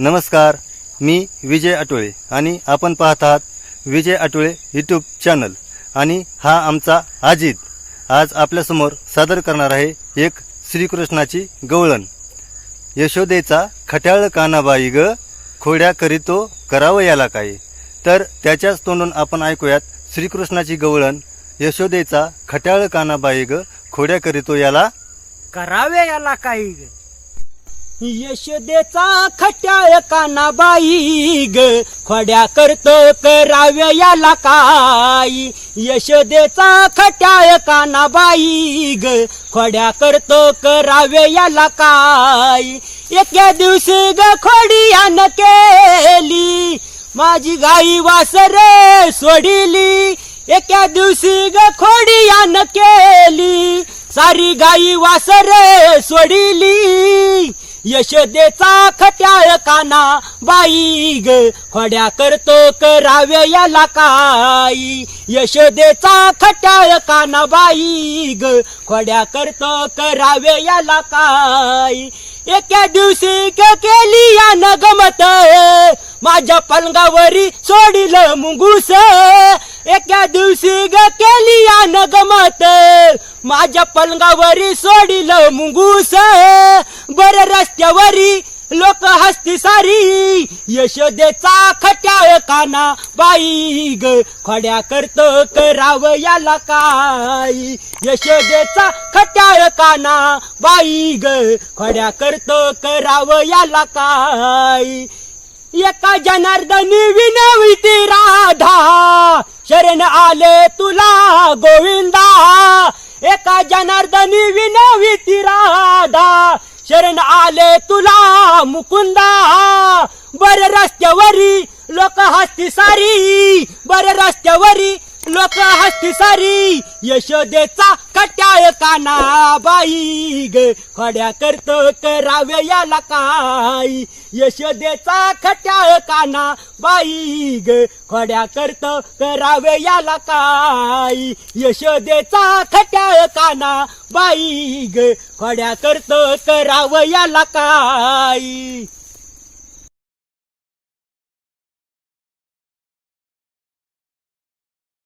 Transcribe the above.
नमस्कार मी विजय आटोळे आणि आपण पाहत आहात विजय आटोळे यूट्यूब चॅनल आणि हा आमचा अजित. आज आपल्यासमोर सादर करणार आहे एक श्रीकृष्णाची गवळण. यशोदेचा खट्याळ कानाबाई ग खोड्या करीतो करावं याला काय? तर त्याच्याच तोंडून आपण ऐकूयात श्रीकृष्णाची गवळण यशोदेचा खट्याळ कानाबाई ग खोड्या करीतो याला करावे याला काही यशोदेचा खट्याळ कानाबाई ग. खोड्या करतो करावे याला काय? यशोदेचा खट्याळ कानाबाई ग. खोड्या करतो करावे याला काय? एके दिवशी ग खोडियान केली. माझी गाई वासर सोडिली. एका दिवशी ग खोडियान केली. सारी गाई वासर सोडिली. यशोदेचा खट्याळ काना बाई ग. खोड्या करतो करावे याला काई यशोदेचा खट्याळ काना बाई ग. खोड्या करतो करावे याला काय एका दिवशी केली या न गमत माझ्या पलंगावरी सोडिल मुंगूस. एका दिवशी ग केली या न गमत माझ्या पलंगावरी सोडिल मुंगूस. बर रस्त्यावरी लोक हसती सारी. यशोदेचा खट्याळ काना बाई ग. खड्या करतो कराव याला काय? यशोदेचा खट्याळ काना बाई ग. खड्या करत कराव याला काय? एका जनार्दनी विनविती राधा. शरण आले तुला गोविंदा. एका जनार्दनी विनविती राधा आले तुला मुकुंदा. बर रस्त्यावरी लोक हस्ती सारी. बर रस्त्यावरी लोक हसती सारी यशोदेचा कट्याळ काना बाई ग. खड्या करतो करावे याला काय? यशोदेचा खट्याळ काना बाई ग. खड्या करतो करावे याला काय? यशोदेचा खट्याळ काना बाई ग. खड्या करतो करावं याला काय?